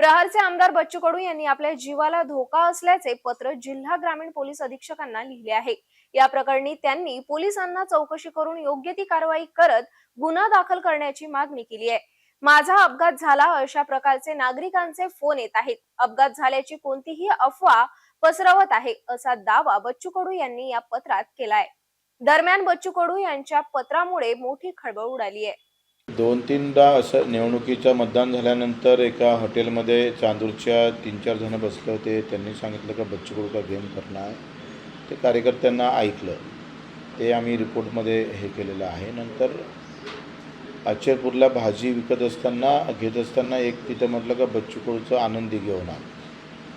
प्रहारचे आमदार बच्चू कडू यांनी आपल्या जीवाला धोका असल्याचे पत्र जिल्हा ग्रामीण पोलीस अधीक्षकांना लिहिले आहे. या प्रकरणी त्यांनी पोलिसांना चौकशी करून योग्य ती कारवाई करत गुन्हा दाखल करण्याची मागणी केली आहे. माझा अपघात झाला अशा प्रकारचे नागरिकांचे फोन येत आहेत. अपघात झाल्याची कोणतीही अफवा पसरवत आहे असा दावा बच्चू कडू यांनी या पत्रात केलाय. दरम्यान बच्चू कडू यांच्या पत्रामुळे मोठी खळबळ उडाली आहे. दोन तीनदा असं निवडणुकीचं मतदान झाल्यानंतर एका हॉटेलमध्ये चांदूरच्या तीन चार जणं बसले होते. त्यांनी सांगितलं का बच्चू कडू का गेम करणार आहे. ते कार्यकर्त्यांना ऐकलं. ते आम्ही रिपोर्टमध्ये हे केलेलं आहे. नंतर अचरपूरला भाजी विकत असताना घेत असताना एक तिथं म्हटलं का बच्चू कडूचं आनंदी घेऊन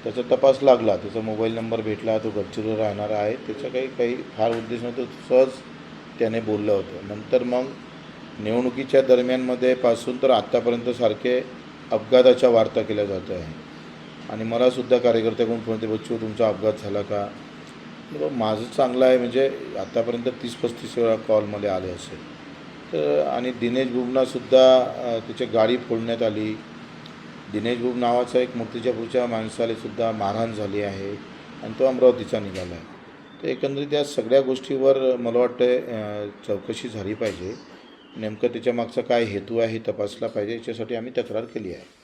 त्याचा तपास लागला. त्याचा मोबाईल नंबर भेटला. तो गडचिरोली राहणार आहे. त्याचा काही काही फार उद्देश नव्हतं. सहज त्याने बोललं होतं. नंतर मग निवडणुकीच्या दरम्यानमध्ये पासून तर आत्तापर्यंत सारखे अपघाताच्या वार्ता केल्या जात आहे. आणि मलासुद्धा कार्यकर्त्याकडून फोन ते बच्चू तुमचा अपघात झाला का? माझं चांगलं आहे म्हणजे आत्तापर्यंत तीस पस्तीस वेळा कॉल मला आले असेल. तर आणि दिनेश बुबनासुद्धा त्याची गाडी फोडण्यात आली. दिनेश बुब नावाचा एक मूर्तिजापूरच्या माणसालासुद्धा मारहाण झाली आहे आणि तो अमरावतीचा निघाला आहे. तर एकंदरीत या सगळ्या गोष्टीवर मला वाटतं चौकशी झाली पाहिजे. नेमकं त्याच्या मागचा काय हेतू आहे तपासला पाहिजे याच्यासाठी आम्ही तक्रार केली आहे.